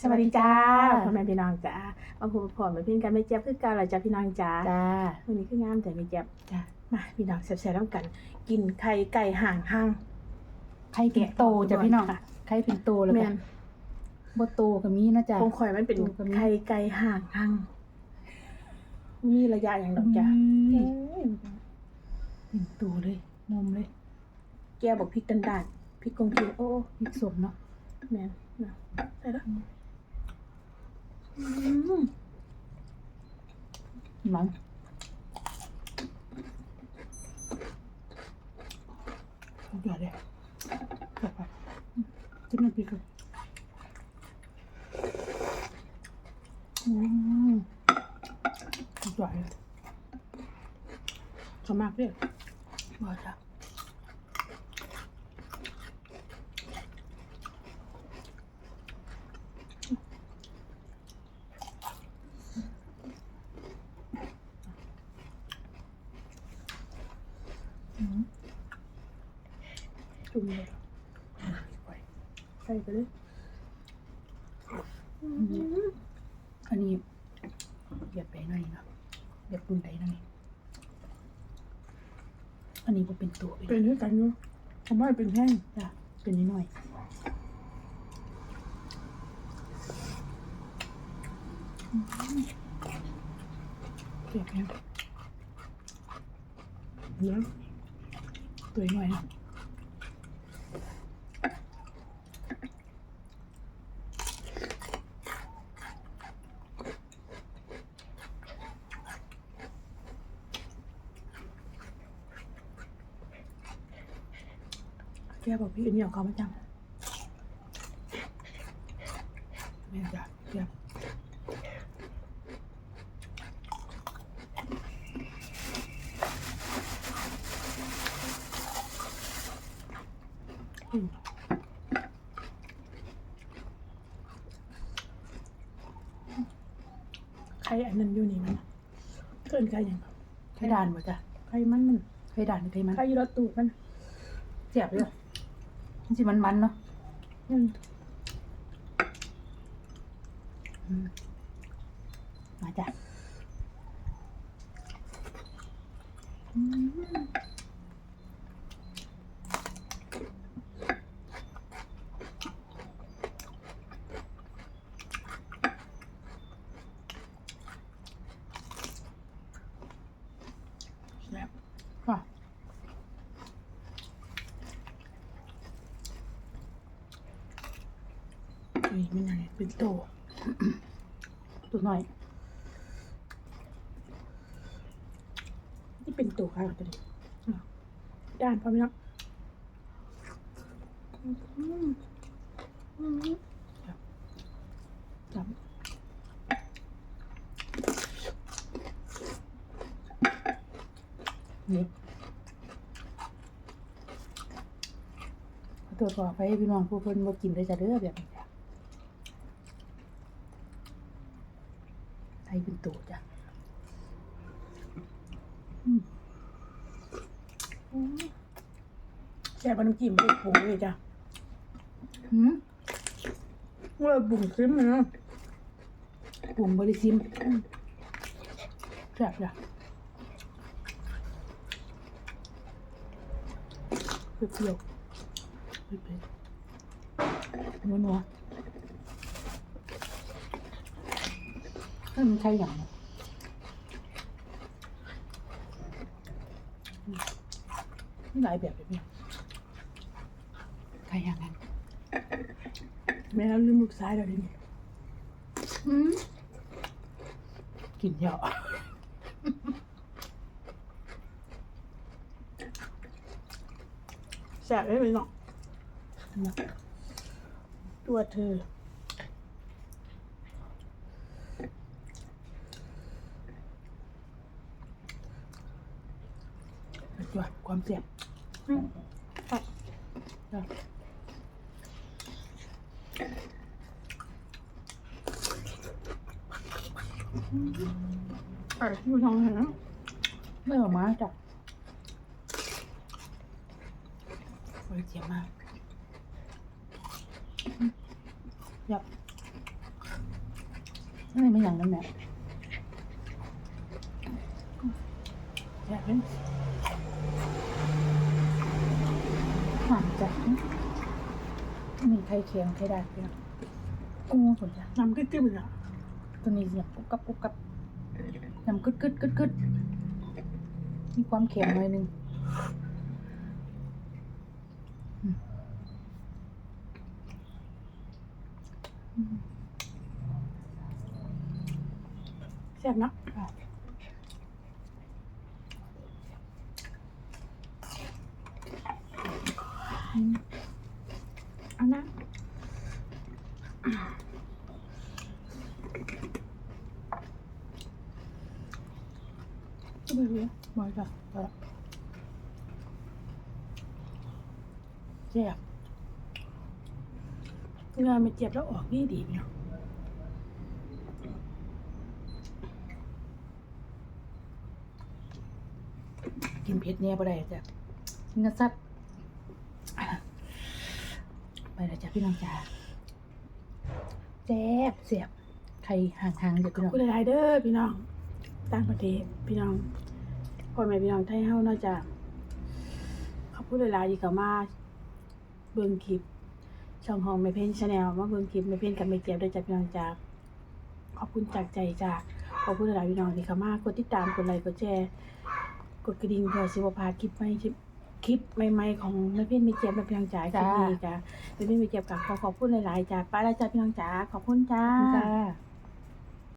สวัสดีจ้าพ่อแม่พี่น้องจ้ามาพบกับพ่อแม่พี่กันไม่เจ็บคือเกันหรอจ้าพี่น้องจ้าจ้าวันนี้คืองามแต่ไม่เจ็บจ้ามาพี่น้องแซ่บๆต้องกัน กินไข่ไก่ห่างห้างไข่เป็นโตจ้ะพี่น้องค่ะไข่เป็นโตแล้วแม่กันนบ่โตก็มีนะจ้ะคงข่อยมันเป็นถูกกับมีไข่ไก่ห่างห้างมีระยะอย่างดอกจ้าอืมเป็นโตเลยนมเลย แกบอกพริกดันดานพริกกงเคียงโอ้พริกสมเนาะแม่นนะใส่แล้วอื มหมังเดือดเลยกลับไปจิ้มน้ำพริกเลยอืมสุดยอดเลยเขามากเลยบ่จ้ะ จุ่มเลยใส่ไปเลยอืมอันนี้เหยียบไปหน่อยเนาะเหยียบปุ่นไปหน่อยอันนี้ก็เป็นตัวเป็นเป็นด้วยกันเนาะทำไมเป็นแห้งจ้ะเป็นนิดหน่อยเก็บเนี่ยเนื้อตัวนิดหน่อยนะ กบอกพี่อันนี้เอาเขามาจังแม่จ้ะเก็บอืมไข่อันนั้นอยู่นี่มันเกินไข่ยังไข่ด่านหมดจ้ะไข่มันมันไข่ด่านหรือไข่มันไข่อยูรถตูดมันเจ็บเลยจริงๆ มันมันๆเนาะอืมอืมมาจ้ะอืมแซ่บว่ะ นี่มันอะไรเป็นโตตัวหน่อย นี่เป็นโตค่ะตัวนี้อะด้านพร้อมแล้วอืมอืมจับนี่ขอตัวขอไปพี่น้องผู้เพิ่นบ่กินได้จะเด้อแบบนี้จ้ะไทยเป็นตัวจ้ะอืม แช่ปลาน้ำจิ้มไปปรุงเลยจ้ะหืมเมื่อบุ่งขึ้นนะปรุงบริซิมแซ่บจ้ะเปรี้ยวเผ็ดๆนัวๆถ้ามันใช่อย่างนี้อืมหลายแบบแบบนี้ ใครอย่างนั้นๆแม่ลืมลูกซ้ายแล้วดินี่อืมกินเยอะแซ่บเลยพี่น้องตัวเธอสุดยอดความเสียบ อืมอะ จ้ะ อะอยู่ทางไหนนะไม่ออกมาจ้ะบริเจียมมากอืมยับนี่ไม่อย่างนั้นแหละอยากเป็นหอมจ้ะมีไข่เค็มไข่ดาวเปรี้ยวโอ้ผลจ้ะน้ำกึ๊บๆเลยตัวนี้เสียงกุ๊บกับกุ๊บกับ น้ำกึดกึดกึดกึดมีความเค็มหน่อยหนึงอืมอืมแซ่บเนาะอะอืมเอานะ ม่รู้มาจ้ะมาละแซ่บเนื้อไม่เจ็บแล้วออกนี่ดีเนาะกินเผ็ดเนี่ยบ่ได้จ้ะกินกระซับไปแล้วจ้ะพี่น้องจ๋าแซ่บแซ่บใครห่างๆเดี๋ยวพี่น้องคุณหลายๆเด้อพี่น้อง ต่างประเทศพี่น้อง พ่อแม่พี่น้องไทยเฮาเนาะจ้ะขอบคุณหลายๆที่เข้ามาเบิ่งคลิปช่องของแม่เพนชาแนลมาเบิ่งคลิปแม่เพนกับแม่เจี๊ยบด้วยจ้ะพี่น้องจ้าขอบคุณจากใจจ้าขอบคุณหลายๆพี่น้องที่เข้ามากดติดตามกดไลค์กดแชร์กดกระดิ่งเพื่อสิบพาคลิปใหม่คลิปคลิปใหม่ๆของแม่เพนแม่เจี๊ยบแม่พี่น้องจ้าคลิปนี้จ้าแม่เพนแม่เจี๊ยบกับขอขอบคุณหลายๆจ้าไปแล้วจ้าพี่น้องจ้าขอบคุณจ้าจ้า